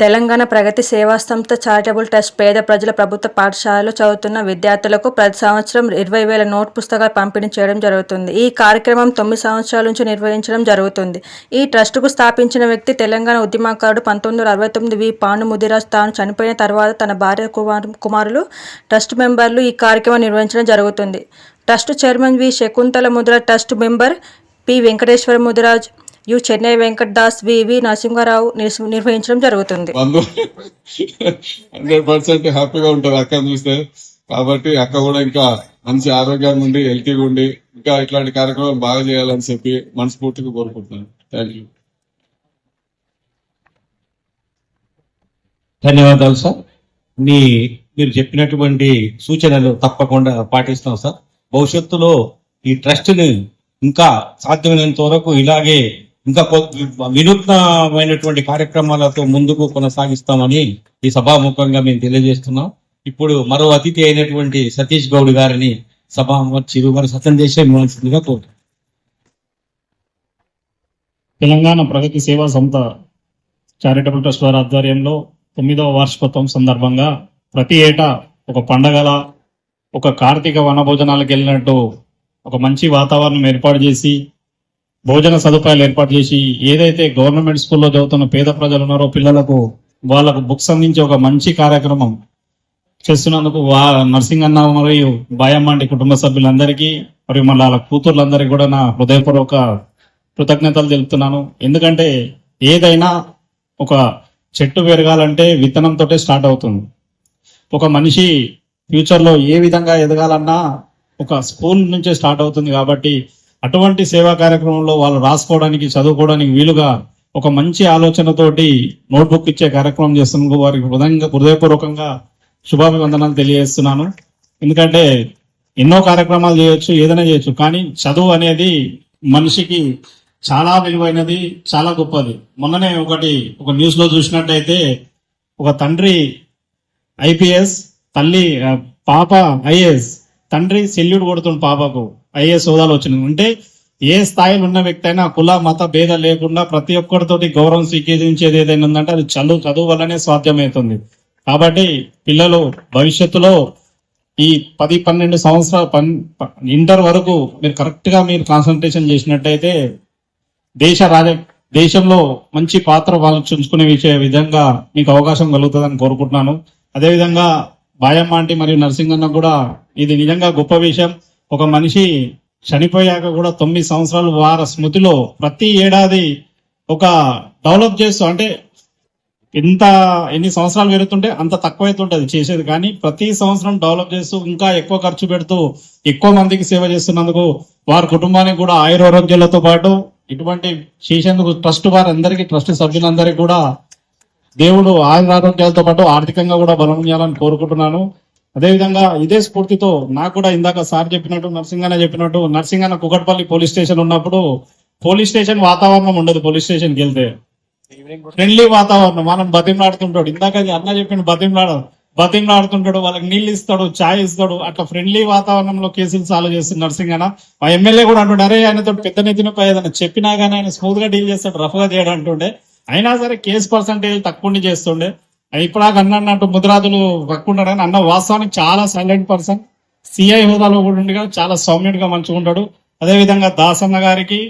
తెలంగాణ ప్రగతి సేవా సంస్థ charitable trust పేద ప్రజల ప్రభుత్వ పాఠశాలలో చదువుతున్న విద్యార్థులకు ప్రతి సంవత్సరం ఇరవై వేల నోట్ పుస్తకాలు పంపిణీ చేయడం జరుగుతుంది. ఈ కార్యక్రమం తొమ్మిది సంవత్సరాల నుంచి నిర్వహించడం జరుగుతుంది. ఈ ట్రస్టుకు స్థాపించిన వ్యక్తి తెలంగాణ ఉద్యమకారుడు పంతొమ్మిది వందల అరవై తొమ్మిది వి. పాండు ముదిరాజ్ తాను చనిపోయిన తర్వాత తన భార్య కుమారులు ట్రస్ట్ మెంబర్లు ఈ కార్యక్రమం నిర్వహించడం జరుగుతుంది. Trust chairman V. Shakuntala Mudra trust member P. Venkateswara Mudiraj U Chennai Venkat Das VV Narasimha Rao నిర్- నిర్వహించడం జరుగుతుంది. బంధు హండ్రెడ్ పర్సెంట్ హ్యాపీగా ఉంటారు అక్క చూస్తే. కాబట్టి అక్క కూడా ఇంకా మంచి ఆరోగ్యంగా ఉండి హెల్తీగా ఉండి ఇంకా ఇట్లాంటి కార్యక్రమాలు బాగా చేయాలని చెప్పి మనస్ఫూర్తిగా కోరుకుంటున్నాను. Thank you. ధన్యవాదాలు సార్. మీ మీరు చెప్పినటువంటి సూచనలు తప్పకుండా పాటిస్తాం సార్. భవిష్యత్తులో ఈ ట్రస్ట్ని ఇంకా సాధ్యమైనంత వరకు ఇలాగే ఇంకా వినూత్నమైనటువంటి కార్యక్రమాలతో ముందుకు కొనసాగిస్తామని ఈ సభాముఖంగా మేము తెలియజేస్తున్నాం. ఇప్పుడు మరో అతిథి అయినటువంటి సతీష్ గౌడ్ గారిని సభా చిరు మరి సత్యం చేసే ఇవ్వాల్సిందిగా కోరుతున్నాం తెలంగాణ ప్రగతి సేవా సంస్థ చారిటబుల్ ట్రస్ట్ వారి ఆధ్వర్యంలో తొమ్మిదవ వార్షికోత్సవం సందర్భంగా ప్రతి ఏటా ఒక పండగల ఒక కార్తీక వనభోజనాలకు వెళ్ళినట్టు ఒక మంచి వాతావరణం ఏర్పాటు చేసి భోజన సదుపాయాలు ఏర్పాటు చేసి ఏదైతే గవర్నమెంట్ స్కూల్లో చదువుతున్న పేద ప్రజలు ఉన్నారో పిల్లలకు వాళ్ళకు బుక్స్ అందించే ఒక మంచి కార్యక్రమం చేస్తున్నందుకు వా నర్సింగన్న మరియు బాయమ్మంటి కుటుంబ సభ్యులందరికీ మరియు మళ్ళీ వాళ్ళ కూతుర్లందరికీ కూడా నా హృదయపూర్వక కృతజ్ఞతలు తెలుపుతున్నాను. ఎందుకంటే ఏదైనా ఒక చెట్టు పెరగాలంటే విత్తనంతో స్టార్ట్ అవుతుంది. ఒక మనిషి ఫ్యూచర్లో ఏ విధంగా ఎదగాలన్నా ఒక స్కూల్ నుంచే స్టార్ట్ అవుతుంది కాబట్టి అటువంటి సేవా కార్యక్రమంలో వాళ్ళు రాసుకోవడానికి చదువుకోవడానికి వీలుగా ఒక మంచి ఆలోచనతోటి నోట్బుక్ ఇచ్చే కార్యక్రమం చేస్తున్నందుకు వారికి హృదయంగా హృదయపూర్వకంగా శుభాభివందనాలు తెలియజేస్తున్నాను. ఎందుకంటే ఎన్నో కార్యక్రమాలు చేయొచ్చు ఏదైనా చేయొచ్చు కానీ చదువు అనేది మనిషికి చాలా విలువైనది చాలా గొప్పది. మొన్ననే ఒకటి ఒక న్యూస్లో చూసినట్టయితే ఒక తండ్రి ఐపీఎస్ తల్లి పాప ఐఏఎస్ తండ్రి సెల్యూట్ కొడుతుంది పాపకు. ఐఏఎస్ హోదాలు వచ్చింది అంటే ఏ స్థాయిలో ఉన్న వ్యక్తి అయినా కుల మత భేదం లేకుండా ప్రతి ఒక్కరితోటి గౌరవం స్వీకరించేది ఏదైనా ఉందంటే అది చదువు చదువు వల్లనే సాధ్యమవుతుంది. కాబట్టి పిల్లలు భవిష్యత్తులో ఈ పది పన్నెండు సంవత్సరాల పన్ ఇంటర్ వరకు మీరు కరెక్ట్గా మీరు కాన్సన్ట్రేషన్ చేసినట్టయితే దేశ రాజ దేశంలో మంచి పాత్ర వాళ్ళు విషయ విధంగా మీకు అవకాశం కలుగుతుందని కోరుకుంటున్నాను. అదేవిధంగా బాయమ్మ ఆంటీ మరియు నరసింగన్న కూడా ఇది నిజంగా గొప్ప విషయం. ఒక మనిషి చనిపోయాక కూడా తొమ్మిది సంవత్సరాలు వారి స్మృతిలో ప్రతి ఏడాది ఒక డెవలప్ చేస్తూ అంటే ఇంత ఎన్ని సంవత్సరాలు పెరుగుతుంటే అంత తక్కువైతుంటది చేసేది. కానీ ప్రతి సంవత్సరం డెవలప్ చేస్తూ ఇంకా ఎక్కువ ఖర్చు పెడుతూ ఎక్కువ మందికి సేవ చేస్తున్నందుకు వారి కుటుంబానికి కూడా ఆయురారోగ్యాలతో పాటు ఇటువంటి చేసేందుకు ట్రస్ట్ వారందరికీ ట్రస్ట్ సభ్యులందరికీ కూడా దేవుడు ఆయురారోగ్యాలతో పాటు ఆర్థికంగా కూడా బలం చేయాలని కోరుకుంటున్నాను. అదేవిధంగా ఇదే స్ఫూర్తితో నాకు కూడా ఇందాక సార్ చెప్పినట్టు నర్సింగన్న చెప్పినట్టు నర్సింగన్న కుకట్పల్లి పోలీస్ స్టేషన్ ఉన్నప్పుడు పోలీస్ స్టేషన్ వాతావరణం ఉండదు పోలీస్ స్టేషన్కి వెళ్తే ఫ్రెండ్లీ వాతావరణం. మనం బతిమలాడుతుంటాడు. ఇందాక అది అన్న చెప్పిండు బతిమలాడ బతిమలాడుతుంటాడు వాళ్ళకి నీళ్ళు ఇస్తాడు చాయ్ ఇస్తాడు అట్లా ఫ్రెండ్లీ వాతావరణంలో కేసులు సాల్వ్ చేస్తుంది నర్సింగ్ అన్న మా ఎమ్మెల్యే కూడా అంటుండే అరే ఆయనతో పెద్ద నెత్తిన ఏదైనా చెప్పినా కానీ ఆయన స్మూత్గా డీల్ చేస్తాడు రఫ్గా చేయడం అంటుండే. అయినా సరే కేసు పర్సంటేజ్ తక్కువ చేస్తుండే. ఇప్పుడాక అన్నట్టు ముద్రాదులు తక్కువ కానీ అన్న వాస్తవానికి చాలా సైలెంట్ పర్సన్ సిఐ హోదాలో కూడా ఉండి చాలా సౌమ్యుడిగా మంచిగా ఉంటాడు అదే విధంగా దాసన్న గారికి